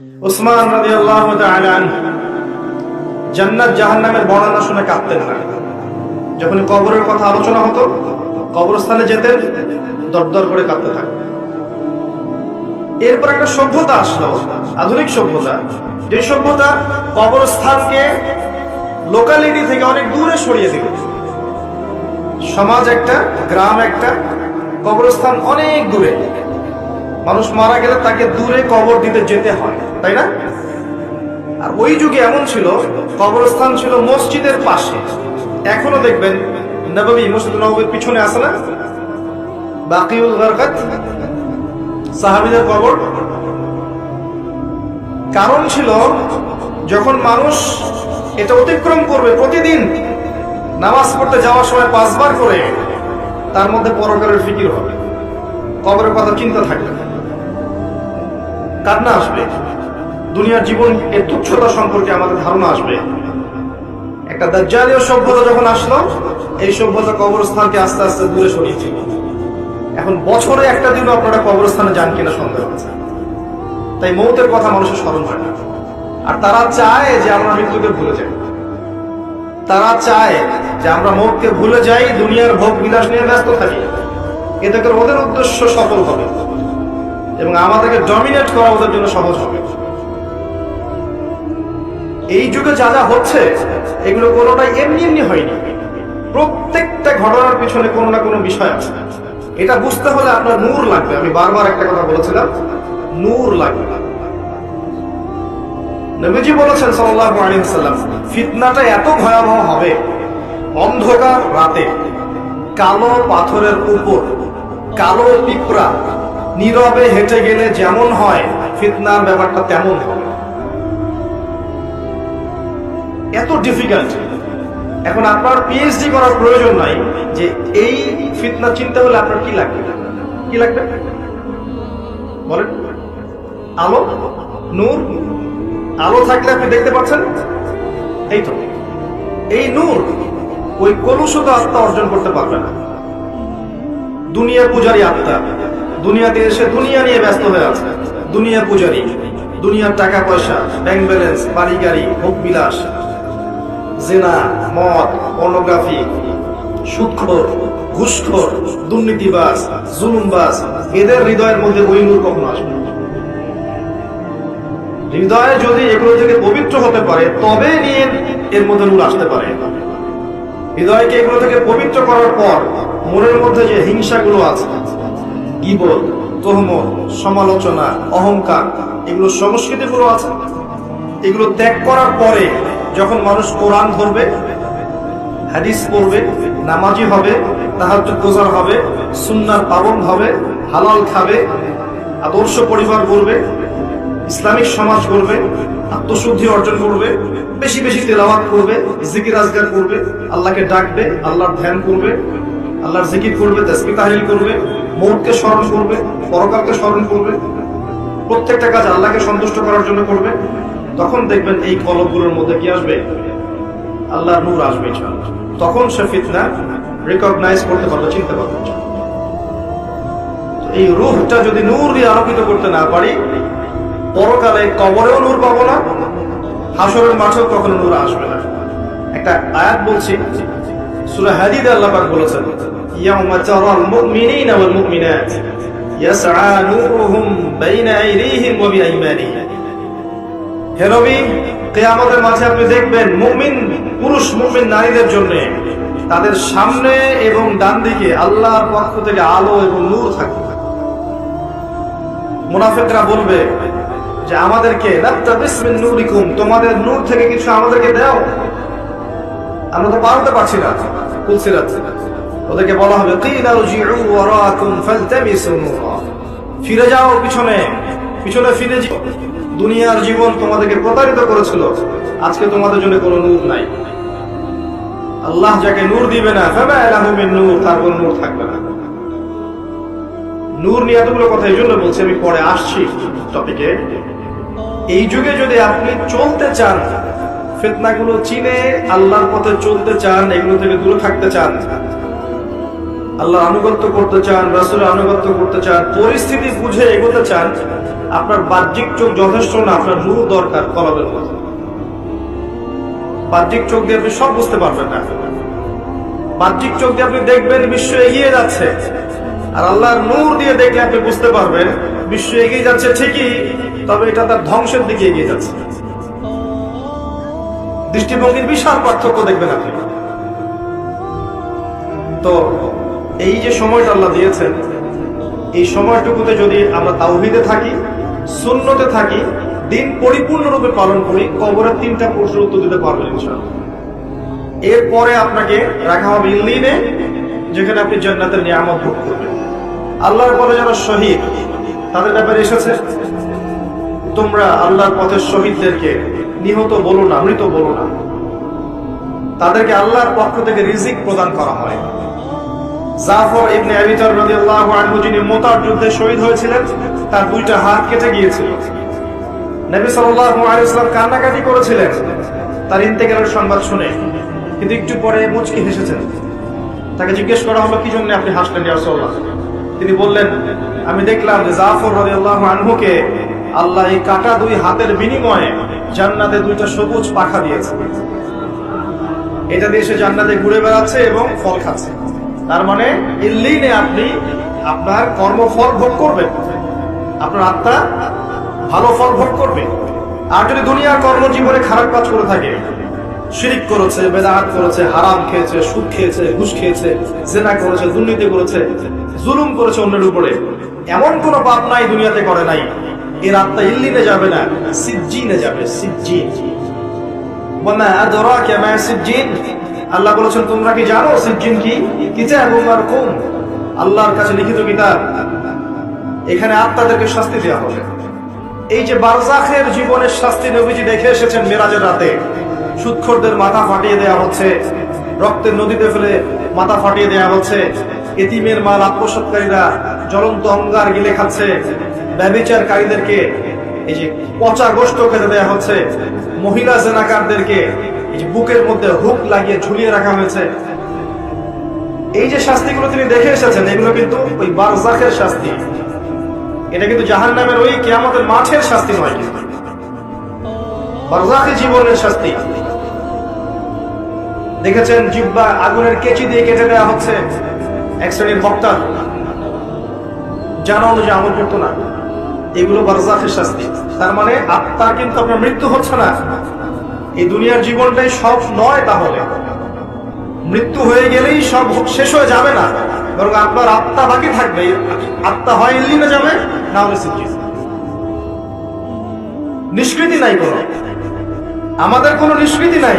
উসমান তাআলা আনহু জান্নাত বর্ণনা শুনে কাঁদতেন না। যখন কবরের কথা আলোচনা হতো, কবরস্থানে যেতেন, দরদর করে কাঁদতে থাকতেন। এরপর একটা সভ্যতা আসলো, আধুনিক সভ্যতা। যে সভ্যতা কবরস্থানকে লোকালিটি থেকে অনেক দূরে সরিয়ে দিল। সমাজ একটা, গ্রাম একটা, কবরস্থান অনেক দূরে। মানুষ মারা গেলে তাকে দূরে কবর দিতে যেতে হয়, তাই না? আর ওই যুগে এমন ছিল, কবরস্থান ছিল মসজিদের পাশে। এখনও দেখবেন, নববী মসজিদ নবীর পিছনে আছে না? বাকিউল সাহাবিদের কবর। কারণ ছিল, যখন মানুষ এটা অতিক্রম করবে প্রতিদিন, নামাজ পড়তে যাওয়ার সময় পাঁচবার করে, তার মধ্যে পরকারের ফিকির হবে। কবরের কথা চিন্তা থাকবে না। কান্না আসবে। দুনিয়ার জীবন এর তুচ্ছতা সম্পর্কে আমাদের ধারণা আসবে। একটা দাজ্জালীয় সভ্যতা যখন আসলো, এই সভ্যতা কবরস্থানকে আস্তে আস্তে দূরে সরিয়েছিল এখন বছরে একটা দিনও আপনারা কবরস্থানে যান কিনা সন্দেহ আছে। তাই মৌতের কথা মানুষের স্মরণ হয় না। আর তারা চায় যে আমরা মৃত্যুকে ভুলে যাই। তারা চায় যে আমরা মৌতকে ভুলে যাই, দুনিয়ার ভোগ বিলাস নিয়ে ব্যস্ত থাকি। এতে করে ওদের উদ্দেশ্য সফল হবে। এবং আমাদেরকে ডমিনেট করা ওদের জন্য সহজ হবে। এই যুগে যা যা হচ্ছে, এগুলো কোনোটাই এমনি এমনি হয়নি। প্রত্যেকটা ঘটনার পিছনে কোনো না কোনো বিষয় আছে। এটা বুঝতে হলে আপনার নূর লাগবে। আমি বারবার একটা কথা বলেছিলাম, নূর লাগবে। নবীজি বলেছেন সাল্লাল্লাহু আলাইহি ওয়াসাল্লাম, ফিতনাটা এত ভয়াবহ হবে, অন্ধকার রাতে কালো পাথরের উপর কালো পিঁপড়া নীরবে হেঁটে গেলে যেমন হয়, ফিতনার ব্যাপারটা তেমন হবে। এত ডিফিকাল্ট এখন আপনার পিএইচডি করার প্রয়োজন নাই যে এই ফিতনা চিন্তা হলে আপনার কি লাগবে? কি লাগবে? বলেন। আলো? নূর? আলো থাকলে আপনি দেখতে পাচ্ছেন? এই তো। এই নূর ওই কলুষিত আত্মা অর্জন করতে পারবে না। দুনিয়া পূজারী আত্মা। দুনিয়াতে এসে দুনিয়া নিয়ে ব্যস্ত হয়ে আছে। দুনিয়া পূজারী, দুনিয়ার টাকা পয়সা ব্যাংক ব্যালেন্স বাড়ি গাড়ি, ভোগ বিলাস, জেনা, মদ পর্নোগ্রাফি সুদখোর, ঘুষখোর, দুর্নীতিবাজ, জুলুমবাজ, এদের হৃদয়ের মধ্যে ওই নূর কখনো আসবে হৃদয়ে যদি এগুলো থেকে পবিত্র হতে পারে, তবে নিয়ে এর মধ্যে নূর আসতে পারে। হৃদয়কে এগুলো থেকে পবিত্র করার পর মনের মধ্যে যে হিংসাগুলো আছে গিবত, তহমত, সমালোচনা, অহংকার, এগুলো সংস্কৃতিগুলো আছে। এগুলো ত্যাগ করার পরে যখন মানুষ কোরআন ধরবে, হাদিস পড়বে, নামাজি হবে, তাহাজ্জুদ, গোজার হবে, সুন্নার পাবন হবে, হালাল খাবে, আদর্শ পরিবার করবে ইসলামিক সমাজ করবে আত্মশুদ্ধি অর্জন করবে, বেশি বেশি তেলাওয়াত করবে, জিকির আজগার করবে, আল্লাহকে ডাকবে, আল্লাহর ধ্যান করবে আল্লাহর জিকির করবে তসবি তাহলিল করবে, মৌতকে স্মরণ করবে, পরকালকে স্মরণ করবে, প্রত্যেকটা কাজ আল্লাহকে সন্তুষ্ট করার জন্য করবে। তখন দেখবেন এই কলমগুলোর মধ্যে কি আসবে? আল্লাহর নূর আসবে। তখন সে ফিতনা রিকগনাইজ করতে পারবে, চিনতে পারবে এই রূহটা যদি নূর দিয়ে আলোকিত করতে না পারি, পরকালে কবরেও নূর পাবো না, হাসরের মাঠেও কখনো নূর আসবে না। একটা আয়াত বলছি সূরা হাদিদে আল্লাহ পাক বলেছেন, ইয়াউমা তারাল মুমিনিনা ওয়াল মুমিনাত, ইয়াসআ নূরুহুম বাইনা আইদিহিম ওয়া বিআইমানিহিম। হে নবী, কিয়ামতের মাঝে আপনি দেখবেন মুমিন, পুরুষ মুমিন নারীদের জন্য তাদের সামনে এবং ডান দিকে আল্লাহর পক্ষ থেকে আলো এবং নূর থাকবে মুনাফিকরা বলবে যে, আমাদেরকে তোমাদের নূর থেকে কিছু আমাদেরকে দাও। আমরা তো পারতে পারছি না। কুলসিরাত ওদেরকে বলা হবে ফিরে যাও পিছনে পিছনে ফিরে যাও। দুনিয়ার জীবন তোমাদেরকে প্রতারিত করেছিল। আজকে তোমাদের জন্য কোনো নূর নাই। আল্লাহ যাকে নূর দিবে না নূর, তার কোনো নূর থাকবে না। নূর নিয়ে এতগুলো কথা এই জন্য বলছি, আমি পরে আসছি টপিকে এই যুগে যদি আপনি চলতে চান ফিতনাগুলো চিনে আল্লাহর পথে চলতে চান, এগুলো থেকে দূরে থাকতে চান। আল্লাহ আনুগত্য করতে চান রাসুলের আনুগত্য করতে চান, পরিস্থিতি বুঝে এগোতে চান, আপনার বাহ্যিক চোখ যথেষ্ট না, আপনার রূহ দরকার কলবের মতো বাহ্যিক চোখ দিয়ে আপনি সব বুঝতে পারবেন না। বাহ্যিক চোখ দিয়ে আপনি দেখবেন বিশ্ব এগিয়ে যাচ্ছে। আর আল্লাহর নূর দিয়ে দেখলে আপনি বুঝতে পারবেন, বিশ্ব এগিয়ে যাচ্ছে ঠিকই, তবে এটা তার ধ্বংসের দিকে এগিয়ে যাচ্ছে। দৃষ্টিভঙ্গির বিশাল পার্থক্য দেখবেন আপনি। তো এই যে সময়টা আল্লাহ দিয়েছেন, এই সময়টুকুতে যদি আমরা তাওহিদে থাকি শূন্যতে থাকি, দিন পরিপূর্ণরূপে পালন করি, কবরের তিনটা প্রশ্নের উত্তর দিতে পারবেন ইনশাআল্লাহ। এরপরে আপনাকে রাখা হবে ইল্লিনে যেখানে আপনি জান্নাতের নিয়ামত ভোগ করবেন। আল্লাহর পরে যারা শহীদ, তাদের ব্যাপারে এসেছে? তোমরা আল্লাহর পথের শহীদদেরকে নিহত বলো না, মৃত বলো না। তাদেরকে আল্লাহর পক্ষ থেকে রিজিক প্রদান করা হয়। জাফর ইবনে রাদিয়াল্লাহু আনহু যিনি যুদ্ধে শহীদ হয়েছিলেন, তার দুইটা হাত কেটে গিয়েছিল। নবী সাল্লাল্লাহু আলাইহি ওয়াসাল্লাম কান্নাকাটি করেছিলেন। তার ইন্তেকালের সংবাদ শুনে কিন্তু একটু পরে মুচকি হেসেছেন। তাকে জিজ্ঞেস করা হলো, কি জন্য আপনি হাসলেন, ইয়া রাসূলুল্লাহ? তিনি বললেন, আমি দেখলাম যে জাফর রাদিয়াল্লাহু আনহুকে আল্লাহ এই কাটা দুই হাতের বিনিময়ে জান্নাতে দুইটা সবুজ পাখা দিয়েছে। এটা দিয়ে সে জান্নাতে ঘুরে বেড়াচ্ছে এবং ফল খাচ্ছে। তার মানে ইল্লিনে আপনি আপনার কর্মফল ভোগ করবেন। আপনার আত্মা ভালো ফল ভোগ করবে। আর যদি দুনিয়ার কর্মজীবনে খারাপ কাজ করে থাকে, শিরিক করেছে বেদাহাত করেছে, হারাম খেয়েছে, সুদ খেয়েছে, ঘুষ খেয়েছে, জেনা করেছে, দুর্নীতি করেছে, জুলুম করেছে অন্যের উপরে, এমন কোন পাপ নাই, দুনিয়াতে করে নাই। এর আত্মা ইল্লিনে যাবে না, সিজ্জিনে যাবে, সিজ্জিন। ওয়ামা আদরাকা মা সিজ্জিন। আল্লাহ বলেছেন, তোমরা কি জানো সিজ্জিন কি? কিতাবুম মারকুম। আল্লাহর কাছে লিখিত কিতাব। এখানে আত্মাদেরকে শাস্তি দেওয়া হবে। এই যে বারজাখের জীবনের শাস্তি নবীজি দেখে এসেছেন মেরাজের রাতে, সুৎখরদের মাথা ফাটিয়ে দেওয়া হচ্ছে, রক্তের নদীতে ফেলে মাথা ফাটিয়ে দেওয়া হচ্ছে। এতিমের মাল আত্মসৎকারীরা জ্বলন্ত অঙ্গার গিলে খাচ্ছে। ব্যবিচারকারীদেরকে, এই যে পচা গোষ্ঠ খেতে দেওয়া হচ্ছে। মহিলা জেনাকারদেরকে এই যে বুকের মধ্যে হুক লাগিয়ে ঝুলিয়ে রাখা হয়েছে। এই যে শাস্তিগুলো তিনি দেখে এসেছেন, এগুলো কিন্তু ওই বারজাখের শাস্তি। এটা কিন্তু জাহান নামের ওই কেয়ামতের মাঠের শাস্তি নয়। কিন্তু জীবনের শাস্তি। দেখেছেন জিব্বা আগুনের কেচি দিয়ে কেটে দেওয়া হচ্ছে। এক শ্রেণির বক্তা। জানা অনুযায়ী আমল করতো না। এগুলো বারজাখের শাস্তি। তার মানে আত্মা কিন্তু আপনার মৃত্যু হচ্ছে না। এই দুনিয়ার জীবনটাই সব নয় তাহলে। মৃত্যু হয়ে গেলেই সব শেষ হয়ে যাবে না। বরং আপনার আত্মা বাকি থাকবে। আত্মা হয় ইল্লিনে যাবে, না হলে সিদ্ধিস নিষ্কৃতি নাই কোনো। আমাদের কোনো নিষ্কৃতি নাই।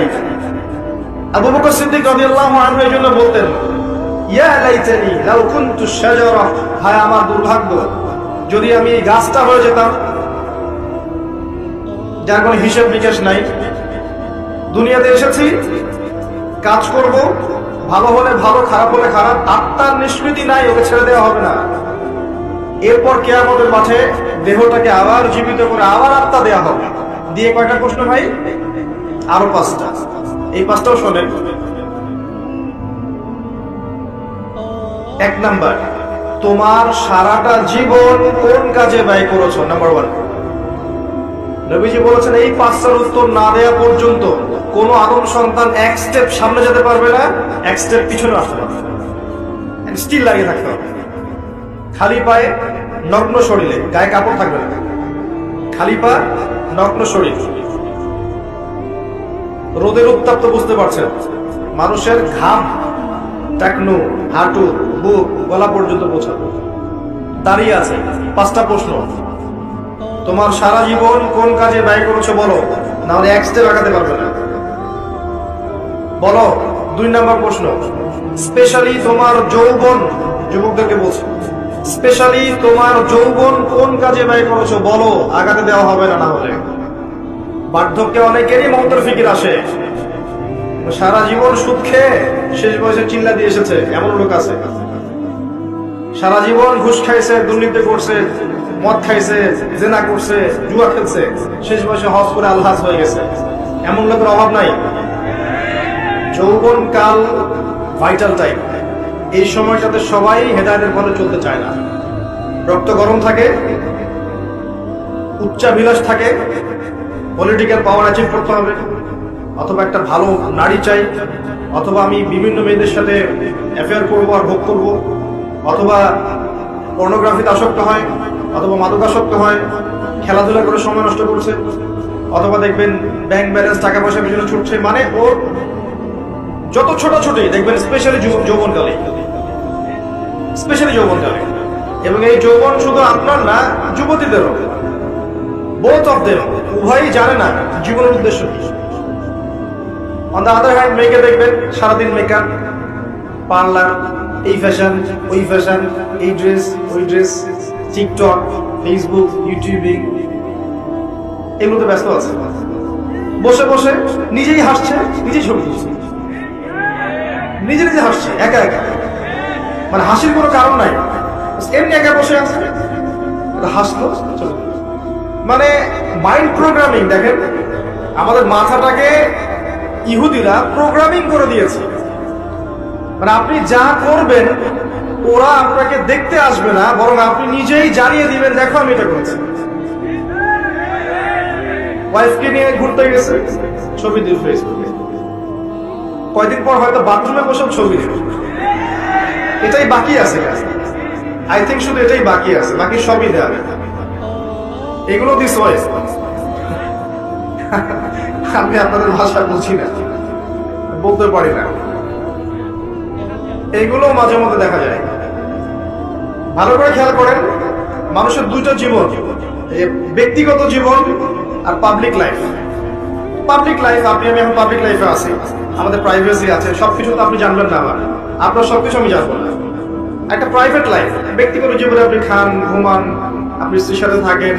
আবু বকর সিদ্দিক রাদিয়াল্লাহু আনহু এই জন্য বলতেন যদি আমি এই গাছটা হয়ে যেতাম, যার নাই, দুনিয়াতে এসেছি, কাজ করব, ভালো হলে ভালো, খারাপ হলে খারাপ, আত্মার নিষ্কৃতি নাই ওকে ছেড়ে দেওয়া হবে না। এরপর কে আমাদের মাঠে দেহটাকে আবার জীবিত করে আবার আত্মা দেয়া হবে। দিয়ে কয়টা প্রশ্ন ভাই? আরও পাঁচটা। এই পাঁচটাও শোনেন। এক নাম্বার, তোমার সারাটা জীবন কোন কাজে ব্যয় করেছ? নাম্বার ওয়ান নবীজি বলেছেন, এই পাঁচটার উত্তর না দেওয়া পর্যন্ত কোন আদম সন্তান এক স্টেপ সামনে যেতে পারবে না, এক স্টেপ পিছনে আসতে পারবে স্টিল লাগিয়ে থাকতে হবে। খালি পায়ে নগ্ন শরীরে, গায়ে কাপড় থাকবে না। খালি পা, নগ্ন শরীর। রোদের উত্তাপ তো বুঝতে পারছেন, মানুষের ঘাম টাকনু, হাঁটু, বুক, গলা পর্যন্ত পৌঁছাবে। দাঁড়িয়ে আছে, পাঁচটা প্রশ্ন। তোমার সারা জীবন কোন কাজে ব্যয় করেছ বলো না হলে এক স্টেপ আগাতে পারবে না। বলো, দুই নাম্বার প্রশ্ন। স্পেশালি তোমার যৌবন, যুবকদেরকে বলছো। স্পেশালি তোমার যৌবন কোন কাজে ব্যয় করেছ বলো, আগাতে দেওয়া হবে না না হলে। বার্ধক্যে অনেকেরই মন্ত্র ফিকির আসে। সারা জীবন সুদ খেয়ে শেষ বয়সে চিল্লা দিয়ে এসেছে, এমন লোক আছে। সারা জীবন ঘুষ খাইছে, দুর্নীতি করছে, মদ খাইছে, জেনা করছে, জুয়া খেলছে। শেষ বয়সে হজ করে আল্লাহ হয়ে গেছে। এমন লোকের অভাব নাই। যৌবন কাল ভাইটাল টাইম এই সময়টাতে সবাই হেদায়তের পথে চলতে চায় না। রক্ত গরম থাকে, উচ্চাভিলাষ থাকে পলিটিক্যাল পাওয়ার অ্যাচিভ করতে হবে। অথবা একটা ভালো নারী চাই, অথবা আমি বিভিন্ন মেয়েদের সাথে অ্যাফেয়ার করব আর ভোগ করব, অথবা পর্নোগ্রাফিতে আসক্ত হয়, অথবা মাদকাসক্ত হয়, খেলাধুলা করে সময় নষ্ট করছে, অথবা দেখবেন ব্যাংক ব্যালেন্স টাকা পয়সা পিছনে ছুটছে মানে ওর যত ছোট ছোটই দেখবেন স্পেশালি যৌবনকালে স্পেশালি যৌবনকালে। এবং এই যৌবন শুধু আপনার না, যুবতীদেরও বোথ অফ দেম উভয়ই জানে না জীবনের উদ্দেশ্য কি। অন আদার হ্যান্ড মেয়েকে দেখবেন সারাদিন মেকআপ পার্লার এই ফ্যাশন ওই ফ্যাশন এই ড্রেস ওই ড্রেস টিকটক ফেসবুক এগুলোতে ব্যস্ত আছে। বসে বসে নিজেই হাসছে, নিজেই ছবি তুলছে। নিজে নিজে হাসছে, একা একা। মানে হাসির কোনো কারণ নাই। এমনি একা বসে আছে। হাসলো মানে মাইন্ড প্রোগ্রামিং দেখেন, আমাদের মাথাটাকে ইহুদিরা প্রোগ্রামিং করে দিয়েছে। মানে আপনি যা করবেন, ওরা আপনাকে দেখতে আসবে না, বরং আপনি নিজেই জানিয়ে দিবেন, দেখো আমি এটা করেছি। ওয়াইফকে নিয়ে ঘুরতে গেছে, ছবি দিল ফেসবুকে কয়দিন পর হয়তো বাথরুমে বসে ছবি এটাই বাকি আছে। আই থিঙ্ক শুধু এটাই বাকি আছে, বাকি সবই দেওয়া এগুলো দিস ওয়াইস আমি আপনাদের ভাষা বুঝি না। বলতে পারি না। এইগুলো মাঝে মধ্যে দেখা যায়। ভালো করে খেয়াল করেন, মানুষের দুটো জীবন ব্যক্তিগত জীবন আর পাবলিক লাইফ পাবলিক লাইফ আপনি আমি এখন পাবলিক লাইফে আছি। আমাদের প্রাইভেসি আছে, সবকিছু তো আপনি জানবেন না আমার। আপনার সবকিছু আমি জানব না। একটা প্রাইভেট লাইফ ব্যক্তিগত জীবনে আপনি খান, ঘুমান, আপনি স্ত্রীর সাথে থাকেন,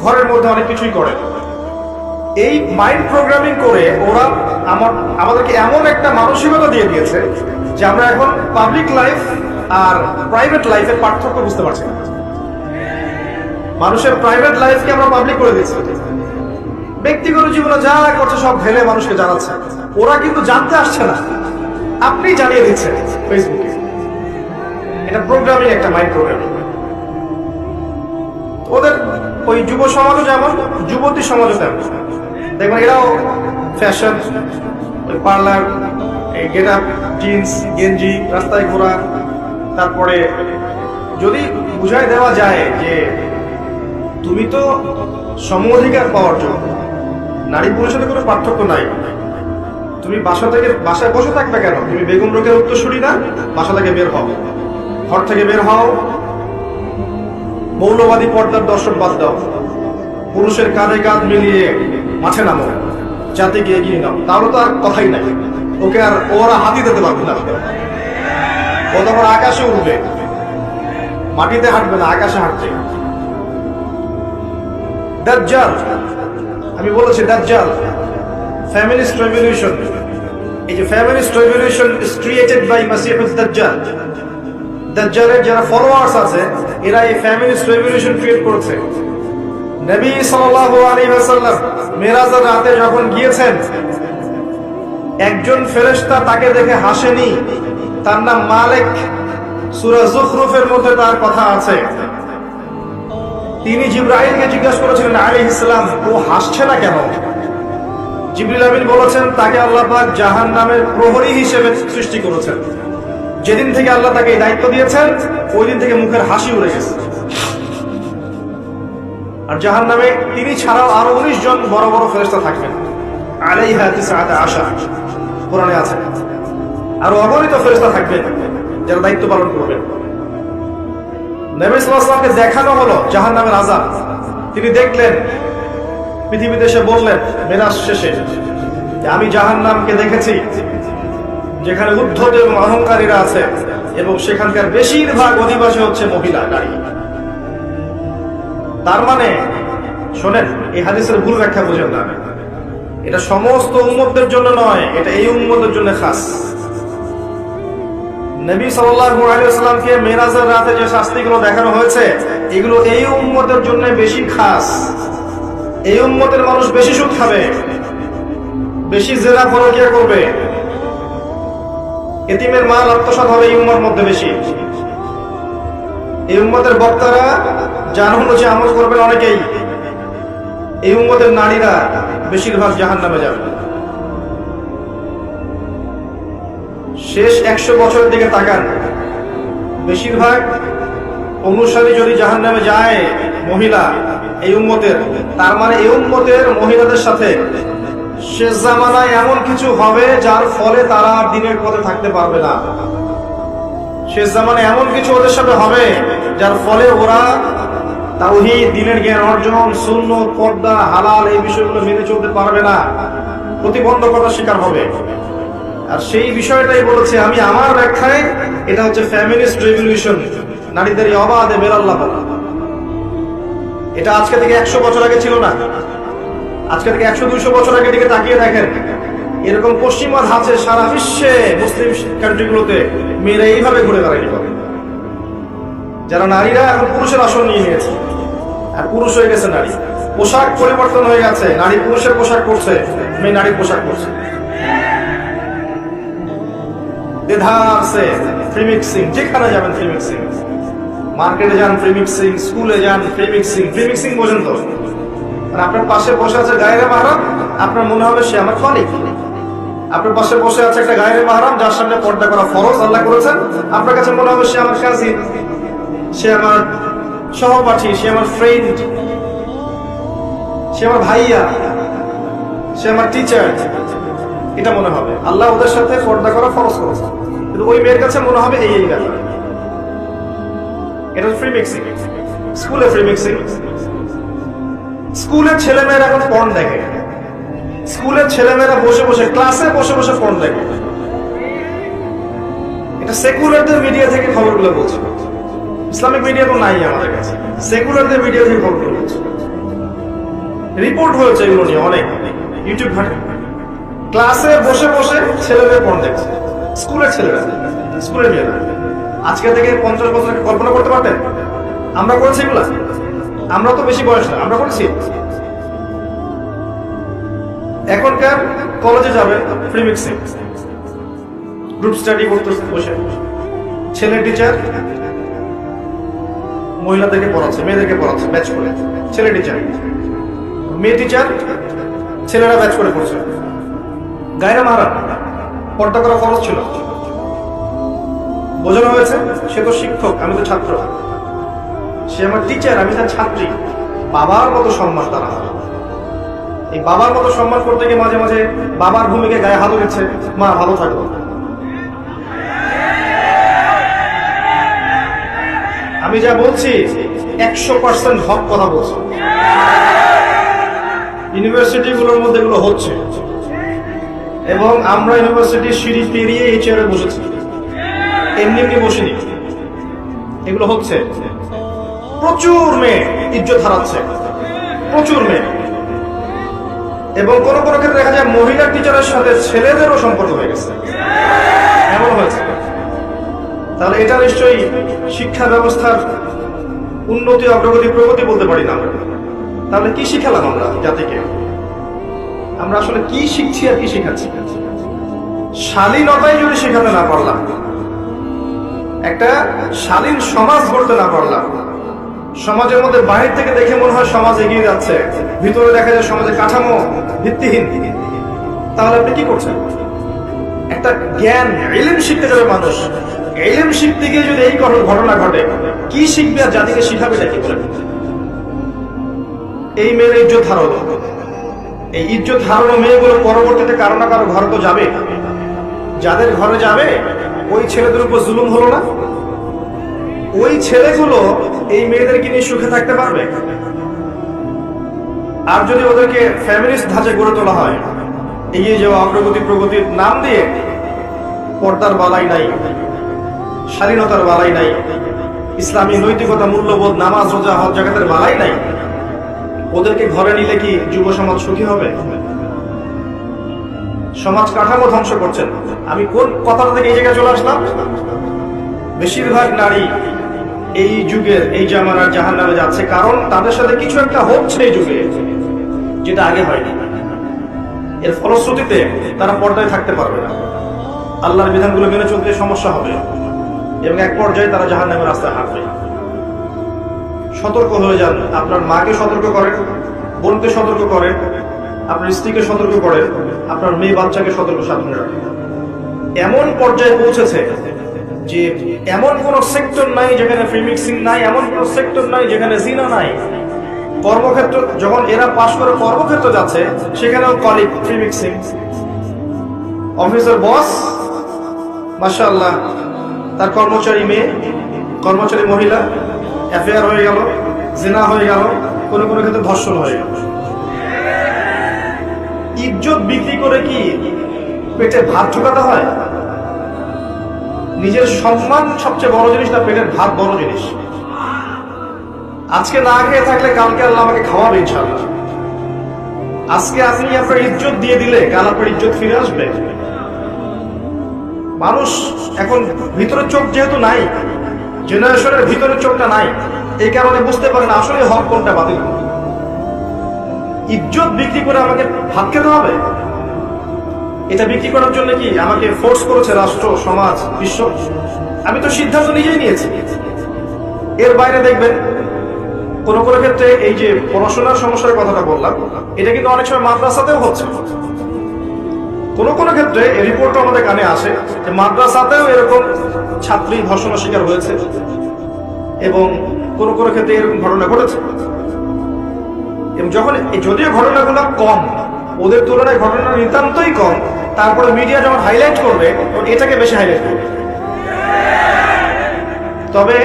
ঘরের মধ্যে অনেক কিছুই করেন। এই মাইন্ড প্রোগ্রামিং করে ওরা আমার, আমাদেরকে এমন একটা মানসিকতা দিয়ে দিয়েছে যে আমরা এখন পাবলিক লাইফ আর প্রাইভেট লাইফের পার্থক্য বুঝতে পারছি না। মানুষের প্রাইভেট লাইফকে আমরা পাবলিক করে দিচ্ছি ব্যক্তিগত জীবনে যা করছে সব ঢেলে মানুষকে জানাচ্ছে। ওরা কিন্তু জানতে আসছে না। আপনি জানিয়ে দিচ্ছেন ফেসবুকে এটা প্রোগ্রামিং একটা মাইন্ড প্রোগ্রামিং ওদের ওই যুব সমাজও যেমন, যুবতী সমাজও তেমন। দেখবেন এরাও ফ্যাশন ওই পার্লার গেট আপ জিন্স গেঞ্জি, রাস্তায় ঘোরা, তারপরে যদি বুঝাই দেওয়া যায় যে তুমি তো সম অধিকার পাওয়ার জন্য, নারী পুরুষের কোনো পার্থক্য নাই, তুমি বাসা থেকে, বাসায় বসে থাকবে কেন? তুমি বেগম রোগের উত্তরসূরি না? বাসা থেকে বের হও। ঘর থেকে বের হও। মৌলবাদী পর্দার দর্শক বাদ দাও। পুরুষের কাঁধে কাঁধ মিলিয়ে মাঠে নামো। জাতিকে এগিয়ে নাও। তাহলে তো আর কথাই নাই। ওকে আর ওরা হাতি দিতে পারবে না। ও তখন আকাশে উঠবে মাটিতে হাঁটবে না, আকাশে হাঁটছে। দাজ্জাল। আমি বলেছি, দাজ্জাল। Feminist revolution. এই যে ফ্যামিলিস্ট রেভলিউশন ক্রিয়েটেড বাই মাসিহুদ দাজ্জাল দাজ্জালের যারা ফলোয়ার্স আছে, এরা এই ফ্যামিলিস্ট রেভলিউশন ক্রিয়েট করেছে। নবী সাল্লাল্লাহু আলাইহি ওয়াসাল্লাম মেরাজের রাতে যখন গিয়েছেন, একজন ফেরেশতা তাকে দেখে হাসেনি। তার নাম মালিক। সূরা জুখরুফের মধ্যে তার কথা আছে। তিনি জিব্রাইলকে জিজ্ঞাসা করেছিলেন, আলাইহিস ইসলাম ও হাসছে না কেন? জিবরিল আমিন বলেছেন, তাকে আল্লাহ পাক জাহান প্রহরী হিসেবে সৃষ্টি করেছেন। যেদিন থেকে আল্লাহ তাকে দায়িত্ব দিয়েছেন, ওই দিন থেকে মুখের হাসি উড়ে গেছে। আর জাহান নামে তিনি ছাড়াও আরও উনিশ জন বড় বড় ফেরেস্তা থাকবেন। আলাইহা তিসআতা আশা কোরআনে আছে। আরও অগণিত ফেরেস্তা থাকবেন যারা দায়িত্ব পালন করবেন। নবী দেখানো হলো জাহান নামের আজাব তিনি দেখলেন, পৃথিবীতে এসে বললেন, মেরাজ শেষে আমি জাহান নামকে দেখেছি, যেখানে উদ্ধত এবং অহংকারীরা আছে, এবং সেখানকার বেশিরভাগ অধিবাসী হচ্ছে মহিলা, নারী। তার মানে শোনেন, এই হাদিসের ভুল ব্যাখ্যা বুঝেন না। এটা সমস্ত উম্মতদের জন্য নয়, এটা এই উম্মতের জন্য খাস। নবী ওয়াসাল্লামকে মেরাজের রাতে যে শাস্তিগুলো দেখানো হয়েছে, এগুলো এই উম্মতের জন্য বেশি খাস। এই উম্মতের মানুষ বেশি সুদ খাবে, বেশি জেরা ফরকিয়া করবে। এতিমের মাল আত্মসাৎ হবে এই উম্মার মধ্যে বেশি। এই উম্মতের বক্তারা জানুন যে আমল করবেন অনেকেই এই উম্মতের নারীরা বেশিরভাগ জাহান নামে যাবে। শেষ একশো বছরের দিকে তাকান। বেশিরভাগ অনুসারী যদি জাহান নামে যায়, মহিলা এই উম্মতের, তার মানে এই উম্মতের মহিলাদের সাথে শেষ জামানায় এমন কিছু হবে যার ফলে তারা দিনের পথে থাকতে পারবে না। শেষ জামানে এমন কিছু ওদের সাথে হবে, যার ফলে ওরা তাওহীদ, দিনের জ্ঞান অর্জন শূন্য পর্দা, হালাল এই বিষয়গুলো মেনে চলতে পারবে না। প্রতিবন্ধকতার শিকার হবে। আর সেই বিষয়টাই বলেছে, আমি আমার ব্যাখ্যায় এটা হচ্ছে ফ্যামিলিস্ট রেভলিউশন, নারীদের অবাধে বেরাল্লাহ এটা আজকে থেকে একশো বছর আগে ছিল না। আজকে থেকে একশো দুইশো বছর আগে দিকে তাকিয়ে দেখেন, এরকম পশ্চিমা ধাঁচে সারা বিশ্বে মুসলিম কান্ট্রিগুলোতে মেয়েরা এইভাবে ঘুরে বেড়াইনি করে যারা নারীরা এখন পুরুষের আসন নিয়ে নিয়েছে, আর পুরুষ হয়ে গেছে নারী। পোশাক পরিবর্তন হয়ে গেছে, নারী পুরুষের পোশাক করছে মেয়ে নারীর পোশাক করছে আপনার পাশে বসে আছে গায়ের মাহারাম, আপনার মনে হবে সে আমার কলিগ আপনার পাশে বসে আছে একটা গায়ের মাহারাম, যার সামনে পর্দা করা ফরজ, আল্লাহ করেছেন। আপনার কাছে মনে হবে সে আমার সে আমার সহপাঠী, সে আমার ফ্রেন্ড সে আমার ভাইয়া, সে আমার টিচার এটা মনে হবে। আল্লাহ ওদের সাথে পর্দা করা ফরজ করেছে কিন্তু ওই মেয়ের কাছে মনে হবে এই এই এটা ফ্রি মিক্সিং স্কুলে ফ্রি মিক্সিং স্কুলের ছেলেমেয়েরা এখন পর্ন দেখে। স্কুলের ছেলেমেয়েরা বসে বসে, ক্লাসে বসে বসে পর্ন দেখে। এটা সেকুলারদের মিডিয়া থেকে খবরগুলো বলছে। ইসলামিক মিডিয়া তো নাই আমাদের কাছে। সেকুলারদের মিডিয়া থেকে খবরগুলো বলছে। রিপোর্ট হয়েছে এগুলো নিয়ে অনেক। ইউটিউব ঘাটে। ক্লাসে বসে বসে ছেলেদের পড় দেখছে। স্কুলের ছেলেরা, স্কুলের মেয়েরা। আজকে থেকে পঞ্চাশ বছর কল্পনা করতে পারতেন? আমরা করেছি এগুলা? আমরা তো বেশি বয়স না, আমরা করেছি। এখনকার কলেজে যাবে ফ্রি গ্রুপ স্টাডি করতে বসে। ছেলে টিচার মহিলাদেরকে পড়াচ্ছে, মেয়েদেরকে পড়াচ্ছে ব্যাচ করে। ছেলে টিচার মেয়ে টিচার ছেলেরা ব্যাচ করে পড়ছে। গায়রা মারা, পর্দা করা খরচ ছিল। বোঝানো হয়েছে, সে তো শিক্ষক, আমি তো ছাত্র। সে আমার টিচার আমি তার ছাত্রী। বাবার মতো সম্মান তারা এই বাবার মতো সম্মান করতে গিয়ে মাঝে মাঝে বাবার ভূমিকে গায়ে হাত দিচ্ছে মা, ভালো থাকব আমি যা বলছি, একশো পার্সেন্ট হক কথা বলছি। ইউনিভার্সিটিগুলোর মধ্যে এগুলো হচ্ছে। এবং আমরা ইউনিভার্সিটির সিঁড়ি পেরিয়ে এই চেয়ারে বসেছি। এমনি এমনি বসিনি। এগুলো হচ্ছে। প্রচুর মেয়ে ইজ্জত হারাচ্ছে। প্রচুর মেয়ে। এবং কোন কোন ক্ষেত্রে দেখা যায় মহিলা টিচারের সাথে ছেলেদেরও সম্পর্ক হয়ে গেছে। এমন হয়েছে। তাহলে এটা নিশ্চয়ই শিক্ষা ব্যবস্থার উন্নতি, অগ্রগতি, প্রগতি বলতে পারি না আমরা। তাহলে কি শিখালাম আমরা জাতিকে? আমরা আসলে কি শিখছি আর কি শেখাচ্ছি? শালীনতাই যদি শেখাতে না পারলাম, একটা শালীন সমাজ গড়তে না পারলাম সমাজের মধ্যে বাহির থেকে দেখে মনে হয় সমাজ এগিয়ে যাচ্ছে। ভিতরে দেখা যায় সমাজের কাঠামো ভিত্তিহীন। তাহলে আপনি কি করছেন? একটা জ্ঞান এলিম শিখতে যাবে মানুষ। এলিম শিখতে গিয়ে যদি এই ঘটনা- ঘটে, কি শিখবে আর জাতিকে শিখাবে এটা কি করে? এই মেয়ের ইজ্জত হারালো এই ইজ্জত হারানো মেয়েগুলো পরবর্তীতে কারও না কারও ঘরে তো যাবে যাদের ঘরে যাবে, ওই ছেলেদের উপর জুলুম হলো না? ওই ছেলেগুলো এই মেয়েদেরকে নিয়ে সুখে থাকতে পারবে? আর যদি ওদেরকে ফ্যামিলিস্ট ধাঁচে গড়ে তোলা হয়, এগিয়ে যাওয়া অগ্রগতি প্রগতির নাম দিয়ে পর্দার বালাই নাই, স্বাধীনতার বালাই নাই, ইসলামী নৈতিকতা মূল্যবোধ, নামাজ, রোজা, হজ জাগাতের বালাই নাই, ওদেরকে ঘরে নিলে কি যুব সমাজ সুখী হবে? সমাজ কাঠামো ধ্বংস করছেন। আমি কোন কথাটা থেকে এই জায়গায় চলে আসলাম? বেশিরভাগ নারী এই যুগের এই জামানার জাহান নামে যাচ্ছে। কারণ তাদের সাথে কিছু একটা হচ্ছে এই যুগে, যেটা আগে হয়নি। এর ফলশ্রুতিতে তারা পর্দায় থাকতে পারবে না। আল্লাহর বিধানগুলো মেনে চলতে সমস্যা হবে এবং এক পর্যায়ে তারা জাহান নামের রাস্তায় হাঁটবে। সতর্ক হয়ে যান। আপনার মাকে সতর্ক করেন, বোনকে সতর্ক করেন, আপনার স্ত্রীকে সতর্ক করেন, আপনার মেয়ে বাচ্চাকে সতর্ক সাবধানে রাখেন এমন পর্যায়ে পৌঁছেছে যে এমন কোন সেক্টর নাই যেখানে ফ্রি মিক্সিং নাই, এমন কোন সেক্টর নাই যেখানে জিনা নাই। কর্মক্ষেত্র যখন এরা পাশ করে কর্মক্ষেত্র যাচ্ছে, সেখানেও কলিগ ফ্রি মিক্সিং অফিসের বস মাশাআল্লাহ, তার কর্মচারী মেয়ে, কর্মচারী মহিলা অ্যাফেয়ার হয়ে গেল জিনা হয়ে গেল, কোন কোনো ক্ষেত্রে ধর্ষণ হয়ে গেল। ইজ্জত বিক্রি করে কি পেটে ভাত ঢোকাতে হয়? নিজের সম্মান সবচেয়ে বড় জিনিস না, পেটের ভাত বড় জিনিস। আজকে না খেয়ে থাকলে কালকে আল্লাহ আমাকে খাওয়াবে ইনশাআল্লাহ। আজকে আপনি আপনার ইজ্জত দিয়ে দিলে, কাল আপনার ইজ্জত ফিরে আসবে। মানুষ এখন ভিতরের চোখ যেহেতু নাই, জেনারেশনের ভিতরের চোখটা নাই, এই কারণে বুঝতে পারে না আসলে হক কোনটা বাতিল। ইজ্জত বিক্রি করে আমাকে ভাত খেতে হবে? এটা বিক্রি করার জন্য কি আমাকে ফোর্স করেছে রাষ্ট্র, সমাজ, বিশ্ব? আমি তো সিদ্ধান্ত নিজেই নিয়েছি। এর বাইরে দেখবেন, কোন কোন ক্ষেত্রে এই যে পড়াশোনার সমস্যার কথাটা বললাম, এটা কিন্তু অনেক সময় মাদ্রাসাতেও হচ্ছে। কোন কোন ক্ষেত্রে এই রিপোর্টও আমাদের কানে আসে যে মাদ্রাসাতেও এরকম ছাত্রী ধর্ষণের শিকার হয়েছে এবং কোন কোন ক্ষেত্রে এরকম ঘটনা ঘটেছে। এবং যখন যদিও ঘটনাগুলো কম, ওদের তুলনায় ঘটনা নিতান্তই কম তারপরে মিডিয়া যখন হাইলাইট করবে এটাকে বেশি হাইলাইট করবে। তবে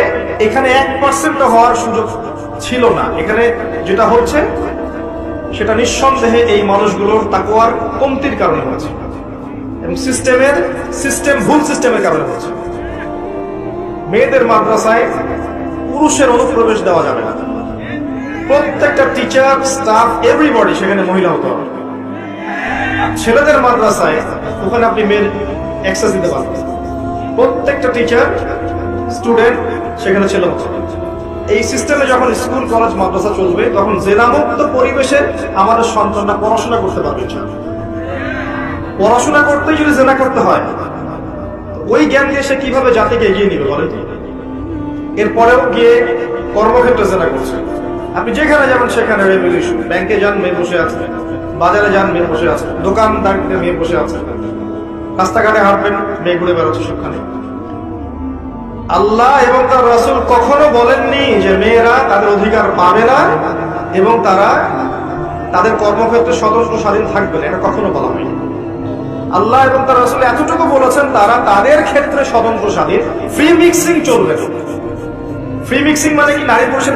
এখানে এক পার্সেন্ট হওয়ার সুযোগ ছিল না। এখানে যেটা হচ্ছে, সেটা নিঃসন্দেহে এই মানুষগুলোর তাকুয়ার কমতির কারণে হয়েছে। এবং সিস্টেমের সিস্টেম ভুল সিস্টেমের কারণে হয়েছে। মেয়েদের মাদ্রাসায় পুরুষের অনুপ্রবেশ দেওয়া যাবে না। প্রত্যেকটা টিচার স্টাফ এভরিবডি সেখানে মহিলা হতে হবে। ছেলেদের মাদ্রাসায় ওখানে আপনি মেয়ের অ্যাক্সেস দিতে পারবেন। প্রত্যেকটা টিচার স্টুডেন্ট সেখানে ছেলে এই সিস্টেমে যখন স্কুল কলেজ মাদ্রাসা চলবে, তখন জেনামুক্ত পরিবেশে আমাদের সন্তানরা পড়াশোনা করতে পারবে। পড়াশোনা করতেই যদি জেনা করতে হয়, ওই জ্ঞান দিয়ে সে কীভাবে জাতিকে এগিয়ে নিবে বলেন এরপরেও গিয়ে কর্মক্ষেত্রে জেনা করছে। আপনি যেখানে যাবেন, সেখানে রেভলিউশন ব্যাংকে যান মেয়ে বসে আছে বাজারে যান, মেয়ে বসে আছে। দোকানদারিতে মেয়ে বসে আছে। রাস্তাঘাটে হাঁটবেন, মেয়ে ঘুরে বেড়াচ্ছে সবখানে আল্লাহ এবং তার রাসূল কখনো বলেননি যে মেয়েরা তাদের অধিকার পাবে না এবং তারা তাদের কর্মক্ষেত্রে স্বতন্ত্র স্বাধীন থাকবে না। এটা কখনো বলা হয়নি। আল্লাহ এবং তার রাসূল এতটুকু বলেছেন, তারা তাদের ক্ষেত্রে স্বতন্ত্র স্বাধীন। ফ্রি মিক্সিং চলবে। ফ্রি মিক্সিং মানে কি? নারী পুরুষের